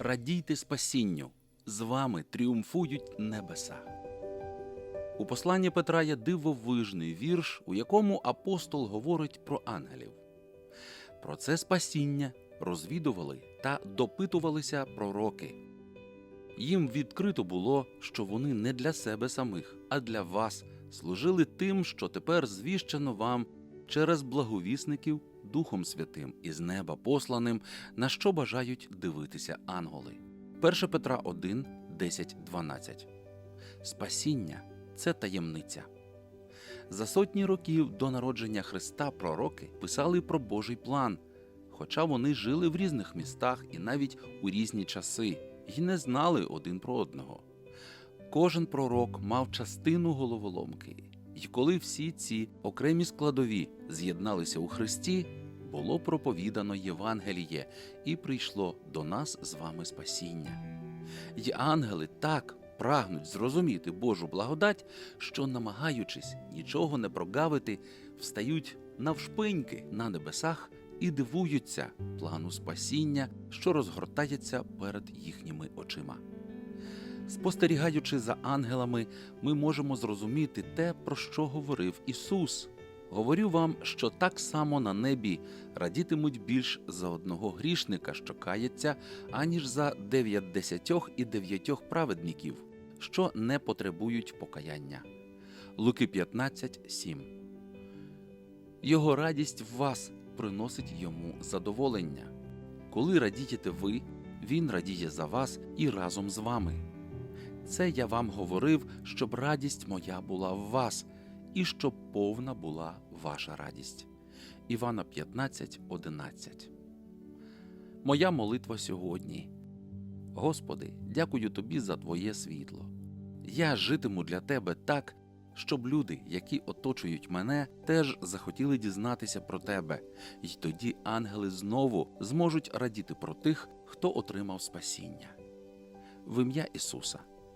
радійте спасінню, з вами тріумфують небеса. У посланні Петра є дивовижний вірш, у якому апостол говорить про ангелів. Про це спасіння розвідували та допитувалися пророки. Їм відкрито було, що вони не для себе самих, а для вас служили тим, що тепер звіщено вам через благовісників Духом Святим із неба посланим, на що бажають дивитися ангели. 1 Петра 1, 10, 12. Спасіння це таємниця. За сотні років до народження Христа пророки писали про Божий план, хоча вони жили в різних містах і навіть у різні часи, і не знали один про одного. Кожен пророк мав частину головоломки, і коли всі ці окремі складові з'єдналися у Христі, було проповідано Євангеліє і прийшло до нас з вами спасіння. І ангели так прагнуть зрозуміти Божу благодать, що, намагаючись нічого не прогавити, встають навшпиньки на небесах і дивуються плану спасіння, що розгортається перед їхніми очима. Спостерігаючи за ангелами, ми можемо зрозуміти те, про що говорив Ісус. Говорю вам, що так само на небі радітимуть більш за одного грішника, що кається, аніж за дев'ятдесятьох і дев'ятьох праведників, що не потребують покаяння. Луки 15, 7 Його радість в вас приносить йому задоволення. Коли радієте ви, він радіє за вас і разом з вами. Це я вам говорив, щоб радість моя була в вас, і щоб повна була ваша радість. Івана 15, 11 Моя молитва сьогодні. Господи, дякую Тобі за Твоє світло. Я житиму для Тебе так, щоб люди, які оточують мене, теж захотіли дізнатися про Тебе, і тоді ангели знову зможуть радіти про тих, хто отримав спасіння. В ім'я Ісуса.